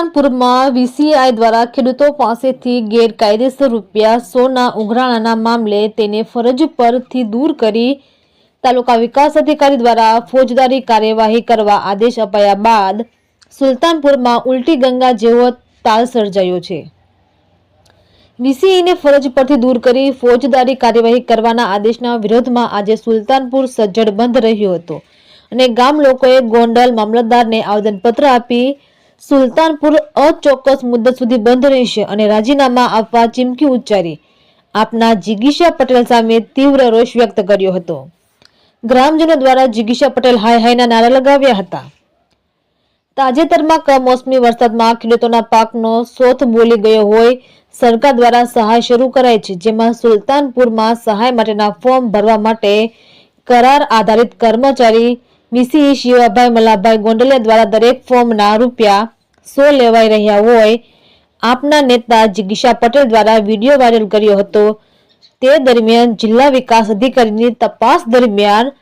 સુલતાનપુરમાં વીસીઆઈ દ્વારા ખેડૂતો પાસેથી ગેરકાયદેસર રૂપિયા સોના ઉઘરાણાના મામલે તેને ફરજ પરથી દૂર કરી તાલુકા વિકાસ અધિકારી દ્વારા ફોજદારી કાર્યવાહી કરવા આદેશ અપાયા બાદ સુલતાનપુરમાં ઉલટી ગંગા જેવો તાલ સર્જાયો છે. વીસીઈને ફરજ પરથી દૂર કરી ફોજદારી કાર્યવાહી કરવાના આદેશના વિરોધમાં આજે સુલતાનપુર સજ્જડ બંધ રહ્યો હતો અને ગામ લોકોએ ગોંડલ મામલતદારને આવેદનપત્ર આપી સુલતાનપુર અચોક્કસ મુદ્દત સુધી બંધ રહેશે અને રાજીનામા આપવા ચીમકી ઉચ્ચારી. આપના જિગીશા પટેલ સામે તીવ્ર રોષ વ્યક્ત કર્યો હતો. ગ્રામજનો દ્વારા જિગીશા પટેલ હાય હાયના નારા લગાવ્યા હતા. તાજેતરમાં કમોસમી વરસાદમાં ખેડૂતોના પાકનો સોથ બોલી ગયો હોય સરકાર દ્વારા સહાય શરૂ કરાઈ છે, જેમાં સુલતાનપુરમાં સહાય માટેના ફોર્મ ભરવા માટે કરાર આધારિત કર્મચારી વીસી શિવાભાઈ મલાભાઈ ગોંડલિયા દ્વારા દરેક ફોર્મના રૂપિયા સો લેવાઈ રહ્યા હોય, આપના નેતા જિગીશા પટેલ દ્વારા વીડિયો વાયરલ કર્યો હતો. તે દરમિયાન જિલ્લા વિકાસ અધિકારીની તપાસ દરમિયાન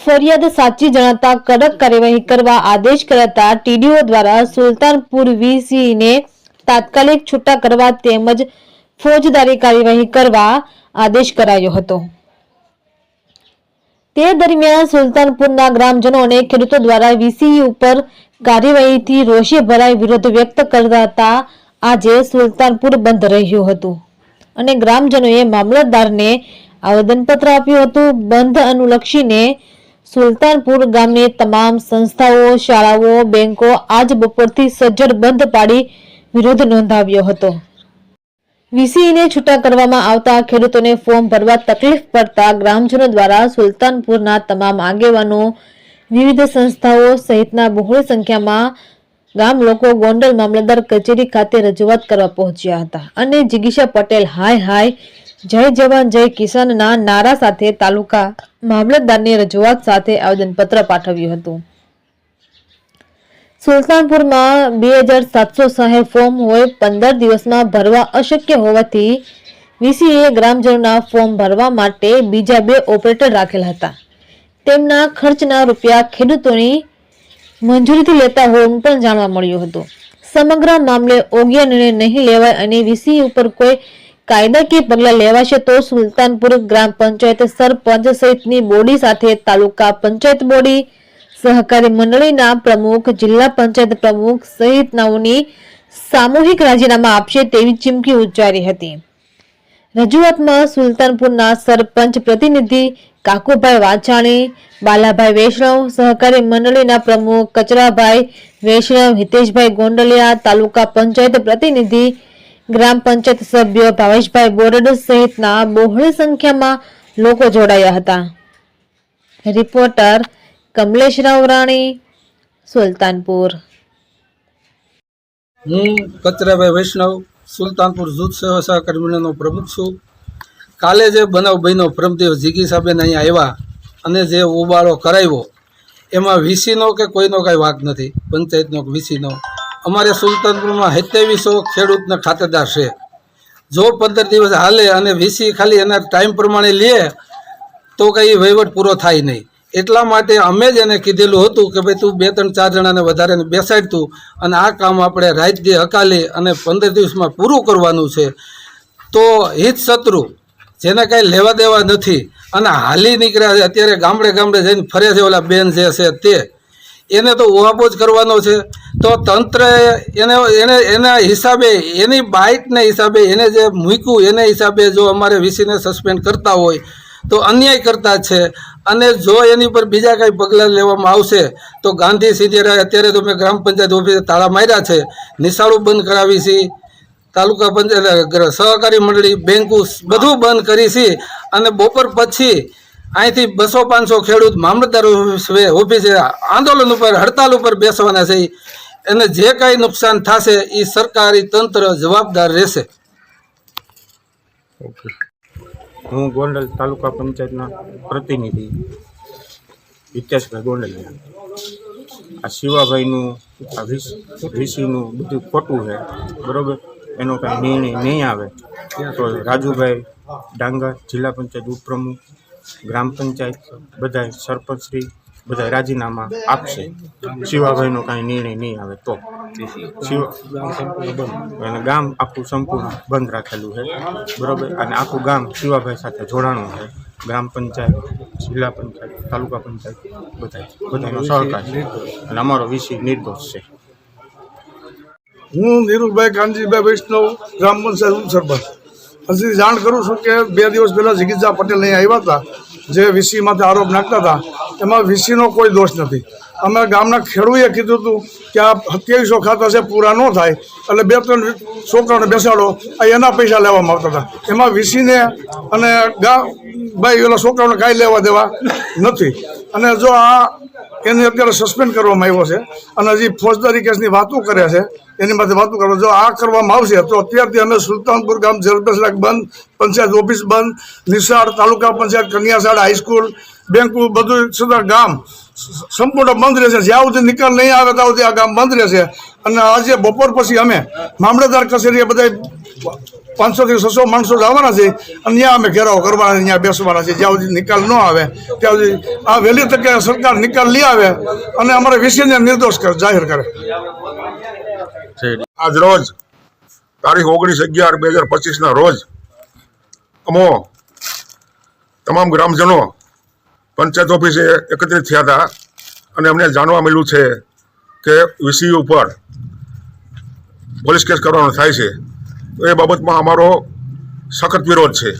ફરિયાદ સાચી જણાતા કડક કાર્યવાહી કરવા આદેશ કરાતા ટીડીઓ દ્વારા સુલતાનપુર વીસીને તાત્કાલિક છૂટા કરવા તેમજ ફોજદારી કાર્યવાહી કરવા આદેશ કરાયો હતો. તે દરમિયાન સુલતાનપુરના ગ્રામજનો અને ખેડૂતો દ્વારા વીસી ઉપર કાર્યવાહીથી રોષે ભરાઈ વિરોધ વ્યક્ત કરતા હતા આજે સુલતાનપુર બંધ રહ્યું હતું. અને ગ્રામજનોએ મામલતદારને આવેદનપત્ર આપ્યું હતું. બંધ અનુલક્ષીને સુલતાનપુર ગામની તમામ સંસ્થાઓ, શાળાઓ, બેંકો આજ બપોરથી સજ્જડ બંધ પાડી વિરોધ નોંધાવ્યો હતો. વીસીઈને છૂટા કરવામાં આવતા ખેડૂતોને ફોર્મ ભરવા તકલીફ પડતા ગ્રામજનો દ્વારા સુલતાનપુરના તમામ આગેવાનો, વિવિધ સંસ્થાઓ સહિતના બહોળી સંખ્યામાં ગામ લોકો ગોંડલ મામલતદાર કચેરી ખાતે રજૂઆત કરવા પહોંચ્યા હતા. અને જિગીશા પટેલ, હાય હાય, જય જવાન, જય કિસાનના નારા સાથે તાલુકા મામલતદારની રજૂઆત સાથે આવેદનપત્ર પાઠવ્યું હતું. સુલતાનપુરમાં બે હજાર સાતસો સહાય ફોર્મ હોય પંદર દિવસમાં ભરવા અશક્ય હોવાથી વીસીએ ગ્રામજનોના ફોર્મ ભરવા માટે બીજા બે ઓપરેટર રાખેલા હતા. તેમના ખર્ચના રૂપિયા ખેડૂતોની મંજૂરીથી લેતા હોવાનું પણ જાણવા મળ્યું હતું. સમગ્ર મામલે ઓગ્ય નિર્ણય નહીં લેવાય અને વીસી ઉપર કોઈ કાયદાકીય પગલાં લેવાશે તો સુલતાનપુર ગ્રામ પંચાયત સરપંચ સહિતની બોડી સાથે તાલુકા પંચાયત બોડી સહકારી મંડળીના પ્રમુખ, જિલ્લા પંચાયત પ્રમુખ સહિતનાઓની સામૂહિક રાજીનામા આપશે તેવી ચીમકી ઉચ્ચારી હતી. રજૂઆતમાં સુલતાનપુરના સરપંચ પ્રતિનિધિ કાકુભાઈ વાછાણી બાલાભાઈ વૈષ્ણવ, સહકારી મંડળીના પ્રમુખ કચરાભાઈ વૈષ્ણવ, હિતેશભાઈ ગોંડલિયા, તાલુકા પંચાયત પ્રતિનિધિ, ગ્રામ પંચાયત સભ્ય ભાવેશભાઈ બોરડ સહિતના બહોળી સંખ્યામાં લોકો જોડાયા હતા. રિપોર્ટર કમલેશ રાવ રાણી, સુલતાનપુર. હું કચરાભાઈ વૈષ્ણવ, સુલતાનપુર જૂથ સેવા સહકર્મીનો પ્રમુખ છું. કાલે જે બનાવ બન્યો પ્રમદેવ જીગી સાહેબને અહીં આવ્યા અને જે ઉબાળો કરાવ્યો, એમાં વીસીનો કે કોઈનો કાંઈ વાંક નથી, પંચાયતનો કે વીસીનો. અમારે સુલતાનપુરમાં સત્યાવીસો ખેડૂતના ખાતેદાર છે. જો પંદર દિવસ હાલે અને વીસી ખાલી એના ટાઈમ પ્રમાણે લે, તો કંઈ વહીવટ પૂરો થાય નહીં. એટલા માટે અમે જ એને કીધેલું હતું કે ભાઈ તું બે ત્રણ ચાર જણાને વધારે બેસાડ તું અને આ કામ આપણે રાજ્ય હકાલી અને પંદર દિવસમાં પૂરું કરવાનું છે. તો હિત શત્રુ, જેને કાંઈ લેવા દેવા નથી અને હાલી નીકળ્યા છે, અત્યારે ગામડે ગામડે જઈને ફરે છે ઓલા બેન જે છે તે, એને તો ઉહાપો કરવાનો છે. તો તંત્ર એને એને, એના હિસાબે, એની બાઇટને હિસાબે, એને જે મૂક્યું એને હિસાબે જો અમારે વીસીને સસ્પેન્ડ કરતા હોય, તો અન્યાય કરતા છે. અને જો એની પર બીજા કાંઈ પગલાં લેવામાં આવશે, તો ગાંધી સીધે અત્યારે તો મેં ગ્રામ પંચાયત ઓફિસે તાળા માર્યા છે. નિશાળું બંધ કરાવી છે. તાલુકા પંચાયત સહકારી મંડળી, બેંકો બધું બંધ કરી છે. અને બપોર પછી અહીંથી બસો પાંચસો ખેડૂત મામલતદાર ઓફિસે- આંદોલન ઉપર, હડતાલ ઉપર બેસવાના છે. એને જે કાંઈ નુકસાન થશે એ સરકારી તંત્ર જવાબદાર રહેશે. હું ગોંડલ તાલુકા પંચાયતના પ્રતિનિધિ, હિતેશભાઈ ગોંડલિયા. આ શિવાભાઈનું, આ વીસ, વીસીનું બધું ખોટું છે, બરાબર? એનો કાંઈ નિર્ણય નહીં આવે. તો રાજુભાઈ ડાંગર જિલ્લા પંચાયત ઉપપ્રમુખ, ગ્રામ પંચાયત બધા સરપંચશ્રી બધા રાજીનામા આપશે. શિવાભાઈનો કાંઈ નિર્ણય નહીં આવે તો. અને ગામ આખું સંપૂર્ણ બંધ રાખેલું છે. બરાબર? અને આખું ગામ શિવાભાઈ સાથે જોડાણું છે. ગ્રામ પંચાયત, જિલ્લા પંચાયત, તાલુકા પંચાયત, બધા બધાનો સહકાર છે. અને અમારો વિષય નિર્દોષ છે. હું નીરુભાઈ કાનજીભાઈ વૈષ્ણવ, ગ્રામ પંચાયત સરપંચ. હજી જાણ કરું છું કે બે દિવસ પહેલાં જિગીજા પટેલ અહીં આવ્યા હતા. જે વીસીમાંથી આરોપ નાખતા હતા, એમાં વીસીનો કોઈ દોષ નથી. અમે ગામના ખેડૂએ કીધું હતું કે આ સત્યાવીસો ખાતા છે, પૂરા ન થાય. એટલે બે ત્રણ છોકરાઓને બેસાડો, આ એના પૈસા લેવામાં આવતા હતા. એમાં વીસીને અને ગા ભાઈ, ઓલા છોકરાઓને કાંઈ લેવા દેવા નથી. અને જો આ એને અત્યારે સસ્પેન્ડ કરવામાં આવ્યો છે. અને હજી ફોજદારી કેસની વાતો કરે છે. એની માટે વાતો કરવા જો આ કરવામાં આવશે, તો અત્યારથી અમે સુલતાનપુર ગામ જલપેસલાક બંધ, પંચાયત ઓફિસ બંધ, નિશાળ તાલુકા પંચાયત, કન્યાશાળા હાઈસ્કૂલ, બેંકો બધું સુધા ગામ સંપૂર્ણ બંધ રહેશે. જ્યાં સુધી નિકાલ નહીં આવે ત્યાં સુધી આ ગામ બંધ રહેશે. અને આજે બપોર પછી અમે મામલતદાર કચેરીએ બધા પાંચસોથી છસો માણસો જવાના છે અને ત્યાં અમે ઘેરાવ કરવાના ત્યાં બેસવાના છે. જ્યાં સુધી નિકાલ ન આવે, ત્યાં સુધી આ વહેલી તકે સરકાર નિકાલ લઈ આવે અને અમારા વિષયને નિર્દોષ કર, જાહેર કરે. આજ રોજ તારીખ ઓગણીસ અગિયાર બે હજાર પચીસના રોજ અમો તમામ ગ્રામજનો પંચાયત ઓફિસે એકત્રિત થયા હતા અને અમને જાણવા મળ્યું છે કે વીસી ઉપર પોલીસ કેસ કરવાનો થાય છે. એ બાબતમાં અમારો સખત વિરોધ છે.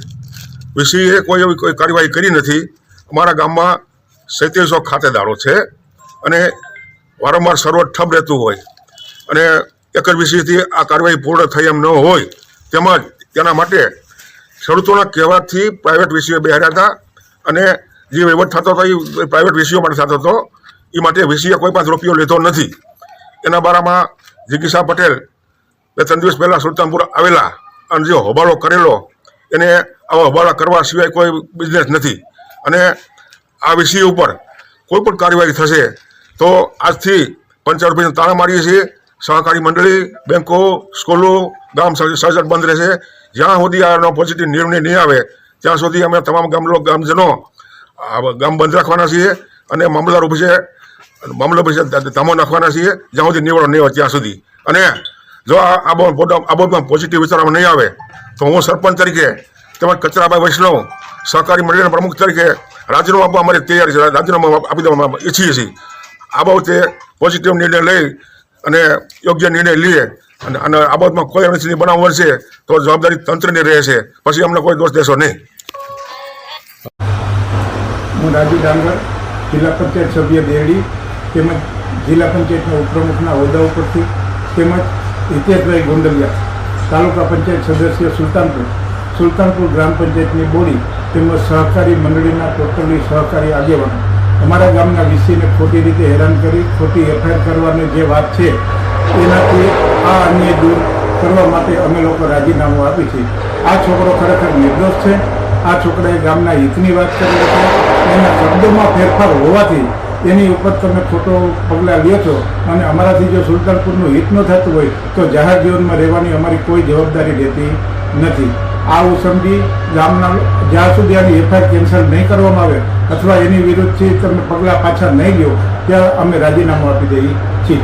વીસીએ કોઈ એવી કોઈ કાર્યવાહી કરી નથી. અમારા ગામમાં સૈત્રીસો ખાતેદારો છે અને વારંવાર સર્વર ઠપ રહેતું હોય અને એક જ વિષયથી આ કાર્યવાહી પૂર્ણ થઈ એમ ન હોય તેમજ તેના માટે ખેડૂતોના કહેવાથી પ્રાઇવેટ વિષયો બેહાર્યા હતા અને જે વહીવટ થતો હતો, એ પ્રાઇવેટ વિષયો માટે થતો હતો, એ માટે વિષયે કોઈ પાંચ રૂપિયો લીધો નથી. એના બારામાં જિગીસા પટેલ બે ત્રણ દિવસ પહેલાં સુલતાનપુર આવેલા અને જે હોબાળો કરેલો, એને આવા હોબાળા કરવા સિવાય કોઈ બિઝનેસ નથી. અને આ વિષય ઉપર કોઈ પણ કાર્યવાહી થશે, તો આજથી પંચાયત રૂપિયા તાળા મારીએ છીએ. સહકારી મંડળી, બેંકો, સ્કૂલો, ગામ સર્જ- સર્જન બંધ રહેશે. જ્યાં સુધી આનો પોઝિટિવ નિર્ણય નહીં આવે, ત્યાં સુધી અમે તમામ ગામ લોકો ગામજનો ગામ બંધ રાખવાના છીએ અને મામલદાર ઓફિસે મામલા ઓફિસે ધામો નાખવાના છીએ, જ્યાં સુધી નિવડો નહીં હોય ત્યાં સુધી. અને જો આ બાબત આ બાબતમાં પોઝિટિવ વિચારવા નહીં આવે, તો હું સરપંચ તરીકે તેમજ કચરાભાઈ વૈષ્ણવ સહકારી મંડળીના પ્રમુખ તરીકે રાજીનામું આપવા અમારી તૈયારી છે. રાજીનામું આપી દેવામાં ઈચ્છીએ છીએ. આ બાબતે પોઝિટિવ નિર્ણય લઈ અને યોગ્ય નિર્ણય લઈએ અને અને આ બાબતમાં કોઈ અનિચ્છનીય બનાવ બનશે તો જવાબદારી તંત્રની રહેશે પછી અમને કોઈ દોષ દેશો નહીં. હું રાજુ ડાંગર, જિલ્લા પંચાયત સભ્ય દેરડી તેમજ જિલ્લા પંચાયતના ઉપપ્રમુખના હોદ્દા ઉપરથી તેમજ હિતેશભાઈ ગોંડલિયા, તાલુકા પંચાયત સદસ્ય સુલતાનપુર. સુલતાનપુર ગ્રામ પંચાયતની બોડી તેમજ સહકારી મંડળીના ટોટલી સહકારી આગેવાનો. અમારા ગામના વિષયને ખોટી રીતે હેરાન કરી, ખોટી એફઆઈઆર કરવાની જે વાત છે, એનાથી આ અન્ય દૂર કરવા માટે અમે લોકો રાજીનામું આપી છે. આ છોકરો ખરેખર નિર્દોષ છે. આ છોકરાએ ગામના હિતની વાત કરી છે. એના શબ્દોમાં ફેરફાર હોવાથી એની ઉપર તમે ખોટો પગલાં લ્યો છો અને અમારાથી જો સુલતાનપુરનું હિત ન થતું હોય તો જાહેર જીવનમાં રહેવાની અમારી કોઈ જવાબદારી રહેતી નથી. આવું સમજી ગામના જ્યાં સુધી આની એફઆઈઆર કેન્સલ નહીં કરવામાં આવે અથવા એની વિરુદ્ધથી તમે પગલાં પાછા નહીં લ્યો, ત્યાં અમે રાજીનામું આપી દઈએ છીએ.